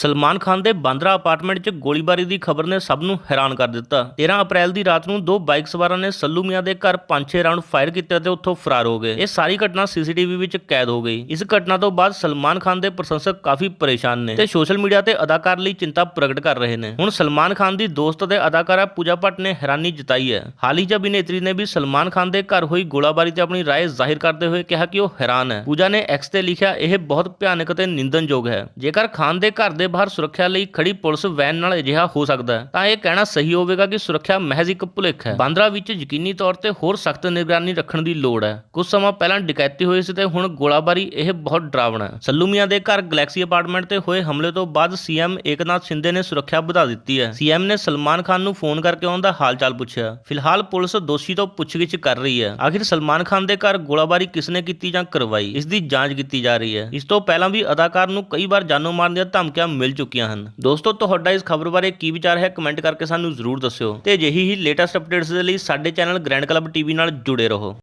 ਸਲਮਾਨ ਖਾਨ ਦੇ ਬਾਂਦਰਾ ਅਪਾਰਟਮੈਂਟ 'ਚ ਗੋਲੀਬਾਰੀ ਦੀ ਖਬਰ ਨੇ ਸਭ ਨੂੰ ਹੈਰਾਨ ਕਰ ਦਿੱਤਾ 13 ਅਪ੍ਰੈਲ ਦੀ ਰਾਤ ਨੂੰ ਦੋ ਬਾਈਕ ਸਵਾਰਾਂ ਨੇ ਸੱਲੂ ਮੀਆਂ ਦੇ ਘਰ 5-6 ਰਾਉਂਡ ਫਾਇਰ ਕੀਤੇ ਅਤੇ ਉੱਥੋਂ ਫਰਾਰ ਹੋ ਗਏ ਇਹ ਸਾਰੀ ਘਟਨਾ ਸੀਸੀਟੀਵੀ ਵਿੱਚ ਕੈਦ ਹੋ ਗਈ ਇਸ ਘਟਨਾ ਤੋਂ ਬਾਅਦ ਸਲਮਾਨ ਖਾਨ ਦੇ ਪ੍ਰਸ਼ੰਸਕ ਕਾਫੀ ਪਰੇਸ਼ਾਨ ਨੇ ਤੇ ਸੋਸ਼ਲ ਮੀਡੀਆ ਤੇ ਅਦਾਕਾਰ ਲਈ ਚਿੰਤਾ ਪ੍ਰਗਟ ਕਰ ਰਹੇ ਨੇ ਹੁਣ ਸਲਮਾਨ ਖਾਨ ਦੀ ਦੋਸਤ ਤੇ ਅਦਾਕਾਰਾ ਪੂਜਾ ਭੱਟ ਨੇ ਹੈਰਾਨੀ ਜਤਾਈ ਹੈ ਹਾਲ ਹੀ 'ਚ ਅਭਿਨੇਤਰੀ ਨੇ ਵੀ ਸਲਮਾਨ ਖਾਨ ਦੇ ਘਰ ਹੋਈ ਗੋਲਾਬਾਰੀ ਤੇ ਆਪਣੀ رائے ਜ਼ਾਹਿਰ ਕਰਦੇ ਹੋਏ ਕਿਹਾ ਕਿ ਉਹ ਹੈਰਾਨ ਹੈ ਪੂਜਾ ਨੇ ਐਕਸ ਤੇ ਲਿਖਿਆ ਇਹ ਬਹੁਤ ਭਿਆਨਕ ਅਤੇ ਨਿੰਦਨਯੋਗ ਹੈ ਜੇਕਰ ਖਾਨ ਦੇ ਘਰ ਦੇ ਬਾਹਰ ਸੁਰੱਖਿਆ ਲਈ ਖੜੀ ਪੁਲਿਸ ਵੈਨ ਨਾਲ ਅਜਿਹਾ ਹੋ ਸਕਦਾ ਹੈ। ਤਾਂ ਇਹ ਕਹਿਣਾ ਸਹੀ ਹੋਵੇਗਾ ਕਿ ਸੁਰੱਖਿਆ ਮਹਿਜ਼ ਇੱਕ ਭੁਲੇਖ ਹੈ। ਬਾਂਦਰਾ ਵਿੱਚ ਯਕੀਨੀ ਤੌਰ ਤੇ ਹੋਰ ਸਖਤ ਨਿਗਰਾਨੀ ਰੱਖਣ ਦੀ ਲੋੜ ਹੈ। ਕੁਝ ਸਮਾਂ ਪਹਿਲਾਂ ਡਕੈਤੀ ਹੋਈ ਸੀ ਤੇ ਹੁਣ ਗੋਲਾਬਾਰੀ ਇਹ ਬਹੁਤ ਡਰਾਵਣਾ ਹੈ। ਸੱਲੂ ਦੇ ਘਰ ਗੈਲੈਕਸੀ ਅਪਾਰਟਮੈਂਟ ਤੇ ਹੋਏ ਹਮਲੇ ਤੋਂ ਬਾਅਦ ਸੀਐਮ ਏਕਨਾਥ ਸ਼ਿੰਦੇ ਨੇ ਸੁਰੱਖਿਆ ਵਧਾ ਦਿੱਤੀ ਹੈ। ਸੀਐਮ ਨੇ ਸਲਮਾਨ ਖਾਨ ਨੂੰ ਫੋਨ ਕਰਕੇ ਉਹਨਾਂ ਦਾ ਹਾਲਚਾਲ ਪੁੱਛਿਆ। ਫਿਲਹਾਲ ਪੁਲਿਸ ਦੋਸ਼ੀ ਤੋਂ ਪੁੱਛਗਿੱਛ ਕਰ ਰਹੀ ਹੈ। ਆਖਿਰ ਸਲਮਾਨ ਖਾਨ ਦੇ ਘਰ ਗੋਲਾਬਾਰੀ ਕਿਸਨੇ ਕੀਤੀ ਜਾਂ ਕਰਵਾਈ? ਇਸ ਦੀ ਜਾਂਚ ਕੀਤੀ ਜਾ ਰਹੀ ਹੈ। ਇਸ ਤੋਂ ਪਹਿਲਾਂ ਵੀ ਅਦਾਕਾਰ ਨੂੰ ਕਈ ਵਾਰ ਜਾਨੋਂ ਮਾਰਨ ਦੀਆਂ ਧਮਕੀਆਂ ਮਿਲ ਚੁੱਕੀਆਂ ਹਨ। ਦੋਸਤੋ, ਤੁਹਾਡਾ ਇਸ ਖਬਰ ਬਾਰੇ ਕੀ ਵਿਚਾਰ ਹੈ ਕਮੈਂਟ ਕਰਕੇ ਸਾਨੂੰ ਜ਼ਰੂਰ ਦੱਸਿਓ ਤੇ ਅਜਿਹੀ ਹੀ ਲੇਟੈਸਟ ਅਪਡੇਟਸ ਦੇ ਲਈ ਸਾਡੇ ਚੈਨਲ ਗ੍ਰੈਂਡ ਕਲੱਬ ਟੀਵੀ ਨਾਲ ਜੁੜੇ ਰਹੋ।